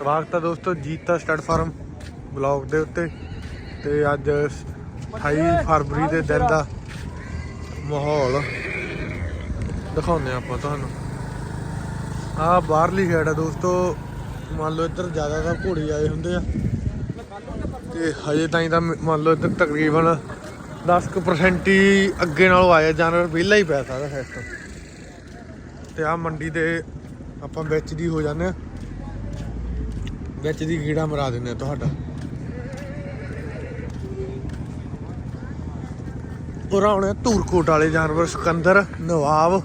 ਸਵਾਗਤ ਹੈ ਦੋਸਤੋ, ਜੀਤਾ ਸਟੱਡ ਫਾਰਮ ਬਲੌਗ ਦੇ ਉੱਤੇ। ਤੇ ਅੱਜ 28 ਫਰਵਰੀ ਦੇ ਦਿਨ ਦਾ ਮਾਹੌਲ ਦਿਖਾਉਂਦੇ ਆਪਾਂ ਤੁਹਾਨੂੰ। ਆਹ ਬਾਹਰਲੀ ਖੇਡ ਹੈ ਦੋਸਤੋ, ਮੰਨ ਲਓ ਇੱਧਰ ਜ਼ਿਆਦਾਤਰ ਘੋੜੇ ਆਏ ਹੁੰਦੇ ਆ। ਤੇ ਹਜੇ ਤਾਈਂ ਤਾਂ ਮ- ਮੰਨ ਲਓ ਇੱਧਰ ਤਕਰੀਬਨ 10% ਹੀ ਅੱਗੇ ਨਾਲੋਂ ਆਇਆ, ਜਾਨਵਰ ਵਿਹਲਾ ਹੀ ਪੈ ਸਕਦਾ ਸਿਸਟਮ ਤੇ ਆ ਮੰਡੀ ਦੇ ਆਪਾਂ ਵਿੱਚ ਦੀ ਹੋ ਜਾਂਦੇ ਆ ਵਿੱਚ ਦੀ ਕੀੜਾ ਮਰਾ ਦਿੰਦੇ ਤੁਹਾਡਾ। ਉਹ ਹੁਣ ਧੂਰਕੋਟ ਵਾਲੇ ਜਾਨਵਰ ਸਿਕੰਦਰ ਨਵਾਬ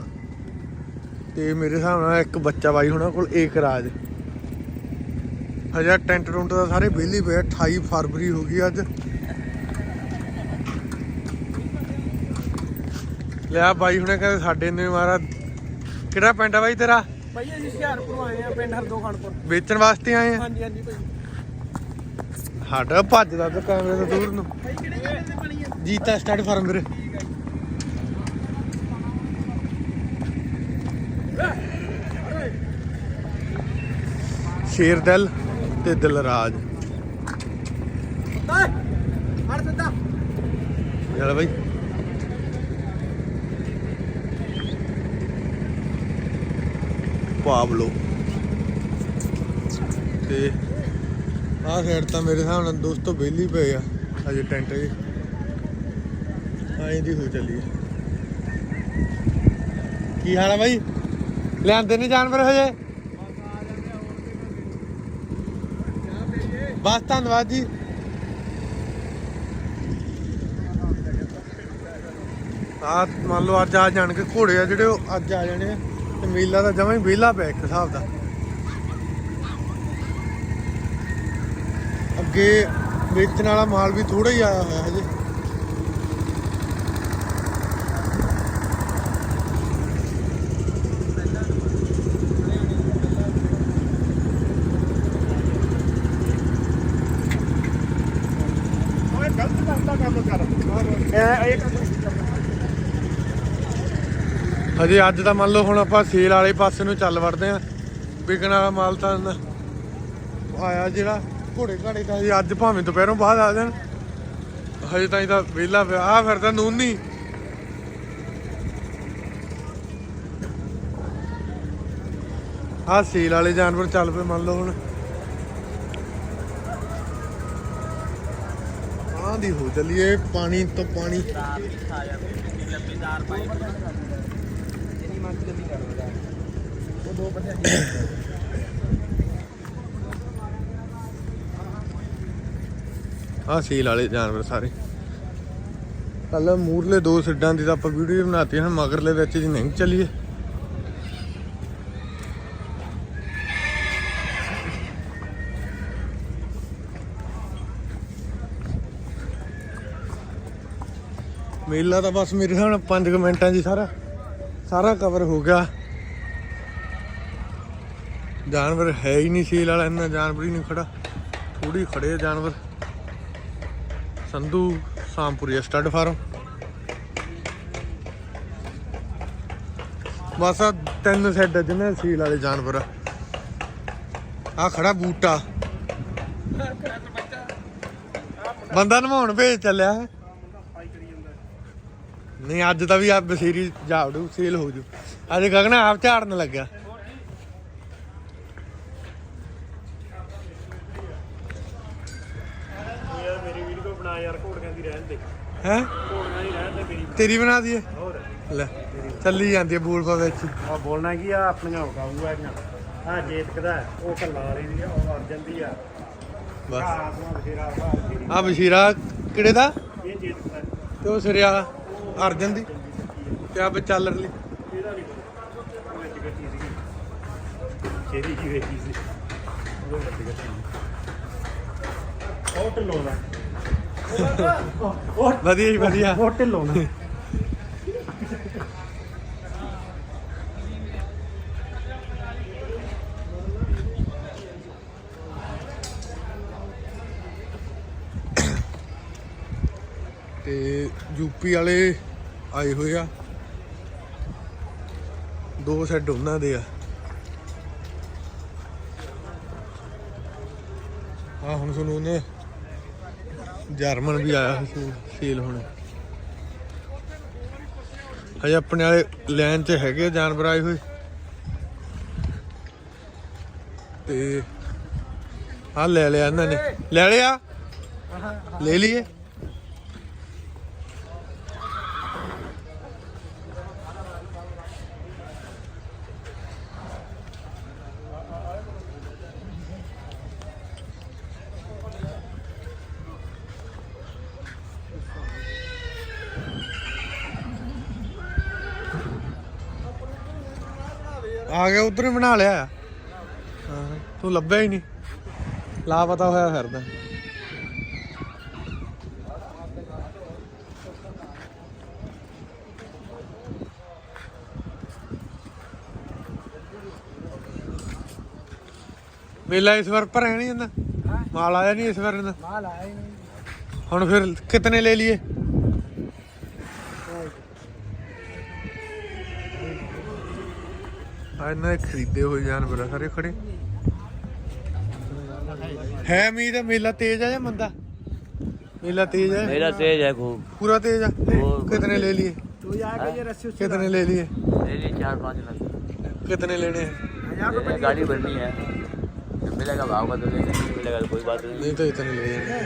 ਤੇ ਮੇਰੇ ਹਿਸਾਬ ਨਾਲ ਇੱਕ ਬੱਚਾ ਬਾਈ ਹੋਣਾ ਕੋਲ ਏਕ ਰਾਜ। ਹਜੇ ਟੈਂਟ ਟੁੰਟ ਦਾ ਸਾਰੇ ਵਿਹਲੇ ਪਏ ਆ, 28 ਫਰਵਰੀ ਹੋ ਗਈ ਅੱਜ। ਲਿਆ ਬਾਈ ਹੁਣੇ ਕਹਿੰਦੇ ਸਾਡੇ ਨੇ ਮਾਰਾ। ਕਿਹੜਾ ਪਿੰਡ ਆ ਬਾਈ ਤੇਰਾ? ਭਾਈ ਅਸੀਂ ਹੁਸ਼ਿਆਰਪੁਰ ਆਏ ਆ ਪਿੰਡ ਹਰਦੋ ਖਾਨਪੁਰ। ਵੇਚਣ ਵਾਸਤੇ ਆਏ ਆ? ਹਾਂਜੀ ਹਾਂਜੀ ਭਾਈ। ਸਾਡਾ ਭੱਜਦਾ ਤੇ ਕੈਮਰੇ ਤੋਂ ਦੂਰ ਨੂੰ। ਭਾਈ ਕਿਹੜੇ ਕਿਹੜੇ ਤੇ ਬਣੀ ਆ? ਜੀਤਾ ਸਟਾਰਟ ਫਾਰਮ ਵੀਰੇ ਸ਼ੇਰਦਲ ਤੇ ਦਿਲਰਾਜ। ਓਏ ਸਿੱਧਾ। ਚੱਲ ਬਾਈ ਪਾਬਲੋ ਤੇ ਆਹ ਸਾਈਡ ਤਾਂ ਮੇਰੇ ਹਿਸਾਬ ਨਾਲ ਦੋਸਤੋ ਵਿਹਲੀ ਪਏ ਆ ਅਜੇ ਟੈਂਟ ਜੀ। ਆਏ ਦੀ ਹੋ ਚੱਲੀ ਕੀ ਹਾਲ ਆ ਬਾਈ? ਲਿਆਂਦੇ ਨਹੀਂ ਜਾਨਵਰ ਹਜੇ? ਬਸ ਧੰਨਵਾਦ ਜੀ। ਆ ਮੰਨ ਲਓ ਅੱਜ ਆ ਜਾਣਗੇ ਘੋੜੇ ਆ ਜਿਹੜੇ ਉਹ ਅੱਜ ਆ ਜਾਣੇ ਆ। ਤੇ ਮੇਲਾ ਤਾਂ ਜਮਾਂ ਹੀ ਵਿਹਲਾ ਪਿਆ ਇੱਕ ਹਿਸਾਬ ਦਾ। ਅੱਗੇ ਵੇਚਣ ਵਾਲਾ ਮਾਲ ਵੀ ਥੋੜਾ ਹੀ ਆਇਆ ਹੋਇਆ ਹਜੇ। ਗਲਤ ਕਰਦਾ ਕੰਮ ਕਰ। ਇਹ ਇਹ ਕੰਮ ਹਜੇ ਅੱਜ ਤਾਂ ਮੰਨ ਲਓ ਹੁਣ ਆਪਾਂ ਸੇਲ ਵਾਲੇ ਪਾਸੇ ਨੂੰ ਚੱਲ ਵੜਦੇ ਆ ਵਿਕਣ ਵਾਲਾ ਮਾਲ ਤਾਂ ਆਇਆ ਜਿਹੜਾ ਘੋੜੇ ਘਾੜੇ ਦਾ ਹਜੇ ਅੱਜ ਭਾਵੇਂ ਦੁਪਹਿਰੋਂ ਬਾਅਦ ਆ ਜਾਣ। ਹਜੇ ਤਾਈਂ ਤਾਂ ਵਿਹਲਾ ਪਿਆ ਆ ਫਿਰ ਨੂਨੀ ਆ ਸੇਲ ਵਾਲੇ ਜਾਨਵਰ ਚੱਲ ਪਏ ਮੰਨ ਲਓ ਹੁਣ। ਆਹ ਦੀ ਹੋ ਚੱਲੀਏ ਪਾਣੀ ਤੋਂ ਪਾਣੀ। ਉਹ ਦੋ ਬੰਦੇ ਆ ਸੀਲ ਵਾਲੇ ਜਾਨਵਰ ਸਾਰੇ। ਕੱਲ ਮੂਰਲੇ ਦੋ ਸਿੱਡਾਂ ਦੀ ਤਾਂ ਆਪਾਂ ਵੀਡੀਓ ਬਣਾਤੀ ਹਨ ਮਗਰਲੇ ਵਿੱਚ ਜੀ ਨਹੀਂ ਚੱਲੀਏ। ਮੇਲਾ ਤਾਂ ਬਸ ਮੇਰੇ ਹਿਸਾਬ ਨਾਲ 5 ਮਿੰਟਾਂ 'ਚ ਸਾਰਾ। ਸਾਰਾ ਕਵਰ ਹੋ ਗਿਆ। ਜਾਨਵਰ ਹੈ ਹੀ ਨਹੀਂ ਸੀਲ ਵਾਲਾ, ਇੰਨਾ ਜਾਨਵਰ ਹੀ ਨਹੀਂ ਖੜਾ। ਥੋੜੀ ਖੜੇ ਜਾਨਵਰ। Sandhu Sampuri stud farm. ਬਸ ਆ ਤਿੰਨ ਸੈੱਟ ਜਿਹਨੇ ਸੀਲ ਵਾਲੇ ਜਾਨਵਰ ਆ। ਖੜਾ ਬੂਟਾ। ਬੰਦਾ ਨਵਾਉਣ ਭੇਜ ਚੱਲਿਆ। ਨਹੀਂ, ਅੱਜ ਤਾਂ ਵੀ ਆ ਬਸੀਰੀ ਜਾਵੜੂ ਸੇਲ ਹੋ ਜੂ ਅੱਜ ਗਗਨਾ ਆਪ ਝਾੜਨ ਲੱਗਿਆ ਯਾਰ ਮੇਰੀ ਵੀਡੀਓ ਬਣਾ ਯਾਰ ਘੋੜੀਆਂ ਦੀ ਰਹਿਣ ਦੇ। ਹੈ? ਘੋੜੀਆਂ ਦੀ ਰਹਿਣ ਦੇ ਮੇਰੀ ਤੇਰੀ ਬਣਾ ਦਈਏ? ਹੋਰ। ਲੈ ਚੱਲੀ ਜਾਂਦੀ ਹੈ ਬੂਲ ਪਾ ਵਿੱਚ। ਹੀ। ਆ ਬੋਲਣਾ ਕੀ ਆ ਆਪਣੀਆਂ ਉਗਾਊ ਆ ਇਹਨਾਂ ਆ ਜੇਤਕ ਦਾ ਉਹ ਕੱਲਾ ਵਾਲੀ ਦੀ ਆ ਉਹ ਅਰਜਨ ਦੀ ਆ। ਬਸ। ਆ ਬਸ਼ੀਰਾ ਕਿਹੜੇ ਦਾ? ਇਹ ਜੇਤਕ ਦਾ ਤੇ ਉਹ ਸਿਰਿਆ ਅਰਜਨ ਦੀ ਤੇ ਆ ਬਚਾਲਰ ਲਈ ਇਹਦਾ ਨਹੀਂ ਵਿੱਚ ਗੱਟੀ ਸੀਗੀ। ਚੇਰੀ ਕੀ ਵੇਖੀ ਸੀ। ਉਹ ਵਿੱਚ ਗੱਟੀ ਉਹ ਢਿੱਲੋਂ ਦਾ। ਵਧੀਆ ਜੀ ਵਧੀਆ। ਉਹ ਢਿੱਲੋਂ ਤੇ ਯੂਪੀ ਵਾਲੇ ਆਏ ਹੋਏ ਆ। ਦੋ ਸੈੱਡ ਉਹਨਾਂ ਦੇ ਆ। ਆ ਹੁਣ ਤੁਹਾਨੂੰ ਉਹਨੇ ਜਰਮਨ ਵੀ ਆਇਆ ਸੀ ਸੇਲ ਹੁਣ। ਹਜੇ ਆਪਣੇ ਵਾਲੇ ਲਾਈਨ 'ਚ ਹੈਗੇ ਜਾਨਵਰ ਆਏ ਹੋਏ। ਤੇ ਆ ਲੈ ਲਿਆ ਇਹਨਾਂ ਨੇ। ਲੈ ਲਿਆ? ਲੈ ਲਈਏ? ਆ ਗਿਆ ਉਧਰ ਹੀ ਬਣਾ ਲਿਆ। ਹਾਂ ਤੂੰ ਲੱਭਿਆ ਹੀ ਨਹੀਂ। ਲਾਪਤਾ ਹੋਇਆ ਫਿਰਦਾ ਮੇਲਾ ਇਸ ਵਾਰ ਭਰਿਆ ਨਹੀਂ ਜਾਂਦਾ? ਮਾਲ ਆਇਆ ਨਹੀਂ ਇਸ ਵਾਰ ਇਹਦਾ? ਮਾਲ ਆਇਆ ਹੀ ਨਹੀਂ ਹੁਣ ਫਿਰ ਕਿਤਨੇ ਲੈ ਲਈਏ? ਆ ਇਹਨਾਂ ਦੇ ਖਰੀਦੇ ਹੋਏ ਜਾਨਵਰ ਆ ਸਾਰੇ ਖੜੇ ਹੈ ਮੀਂਹ ਮੇਲਾ ਤੇਜ਼ ਆ ਜਾਂ ਮੰਦਾ ਮੇਲਾ ਤੇਜ਼ ਹੈ मेरा तेज है खूब ਪੂਰਾ ਤੇਜ਼ ਆ ਉਹ- ਕਿਤਨੇ ਲੈ ਲਈਏ तू जाके ये रस्सी उससे कितने ले लिए ले लिए चार पाँच लाख कितने लेने हैं यहाँ पे ये गाड़ी भरनी है जब मिलेगा भाव का तो लेंगे नहीं मिलेगा तो कोई बात नहीं नहीं तो इतने ले जाएंगे